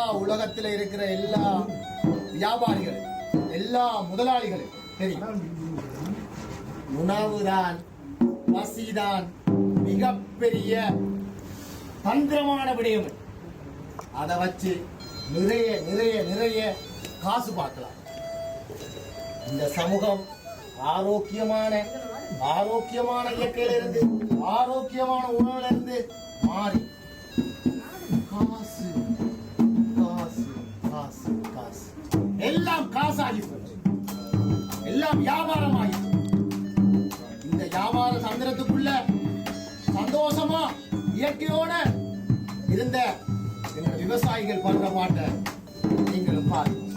எல்லா உலகத்துல இருக்கிற எல்லா வியாபாரிகளும் எல்லா முதலாளிகளும் தெரியும் உணவுதான் பசிதான் மிகப்பெரிய தந்திரமான விடயம். அதை வச்சு நிறைய நிறைய நிறைய காசு பார்க்கலாம். இந்த சமூகம் ஆரோக்கியமான ஆரோக்கியமான இயற்கையிலிருந்து ஆரோக்கியமான உணவுல இருந்து மாறி. எல்லாம் காசாகி போச்சு எல்லாம் வியாபாரம் ஆகி இந்த வியாபார சந்திரத்துக்குள்ள சந்தோஷமா இயற்கையோட இருந்த விவசாயிகள் பண்ற மாட்ட நீங்களும் பாருங்க.